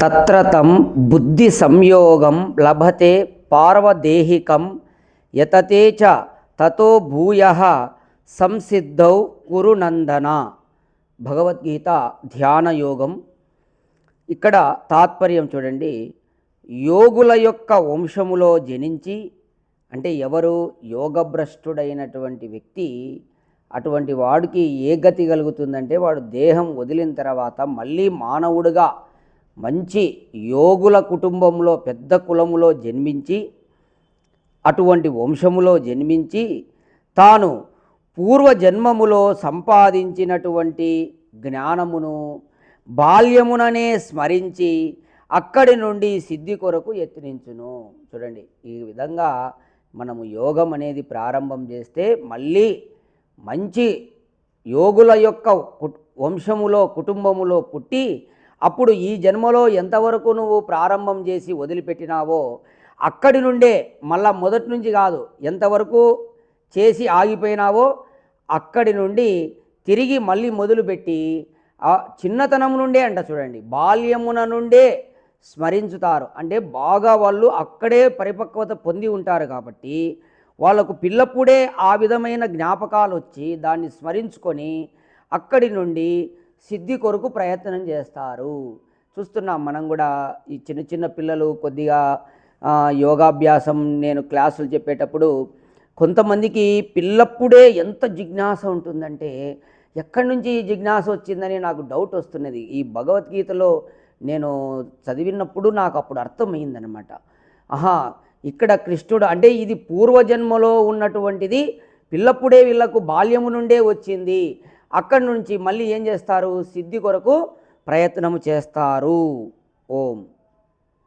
తత్ర తం బుద్ధి సంయోగం లభతే పార్వదేహికం యతతే చ తతో భూయ సంసిద్ధౌ కురునందన భగవద్గీత ధ్యాన యోగం ఇక్కడ తాత్పర్యం చూడండి. యోగుల యొక్క వంశములో జనించి అంటే ఎవరు? యోగభ్రష్టుడైనటువంటి వ్యక్తి అటువంటి వాడికి ఏ గతి కలుగుతుందంటే వాడు దేహం వదిలిన తర్వాత మళ్ళీ మానవుడుగా మంచి యోగుల కుటుంబంలో పెద్ద కులములో జన్మించి అటువంటి వంశములో జన్మించి తాను పూర్వజన్మములో సంపాదించినటువంటి జ్ఞానమును బాల్యముననే స్మరించి అక్కడి నుండి సిద్ధి కొరకు యత్నించును. చూడండి ఈ విధంగా మనము యోగం అనేది ప్రారంభం చేస్తే మళ్ళీ మంచి యోగుల యొక్క కుట్- వంశములో కుటుంబములో పుట్టి అప్పుడు ఈ జన్మలో ఎంతవరకు నువ్వు ప్రారంభం చేసి వదిలిపెట్టినావో అక్కడి నుండే మళ్ళా మొదటి నుంచి కాదు ఎంతవరకు చేసి ఆగిపోయినావో అక్కడి నుండి తిరిగి మళ్ళీ మొదలుపెట్టి చిన్నతనం నుండే అంట చూడండి. బాల్యమున నుండే స్మరించుతారు. అంటే బాగా వాళ్ళు అక్కడే పరిపక్వత పొంది ఉంటారు కాబట్టి వాళ్ళకు పిల్లప్పుడే ఆ విధమైన జ్ఞాపకాలు వచ్చి దాన్ని స్మరించుకొని అక్కడి నుండి సిద్ధి కొరకు ప్రయత్నం చేస్తారు. చూస్తున్నాం మనం కూడా ఈ చిన్న చిన్న పిల్లలు కొద్దిగా యోగాభ్యాసం నేను క్లాసులు చెప్పేటప్పుడు కొంతమందికి పిల్లప్పుడే ఎంత జిజ్ఞాస ఉంటుందంటే ఎక్కడి నుంచి ఈ జిజ్ఞాస వచ్చిందని నాకు డౌట్ వస్తున్నది. ఈ భగవద్గీతలో నేను చదివినప్పుడు నాకు అప్పుడు అర్థమైందనమాట ఆహా ఇక్కడ కృష్ణుడు అంటే ఇది పూర్వజన్మలో ఉన్నటువంటిది పిల్లప్పుడే వీళ్ళకు బాల్యము నుండే వచ్చింది. అక్కడి నుంచి మళ్ళీ ఏం చేస్తారు? సిద్ధి కొరకు ప్రయత్నము చేస్తారు. ఓం.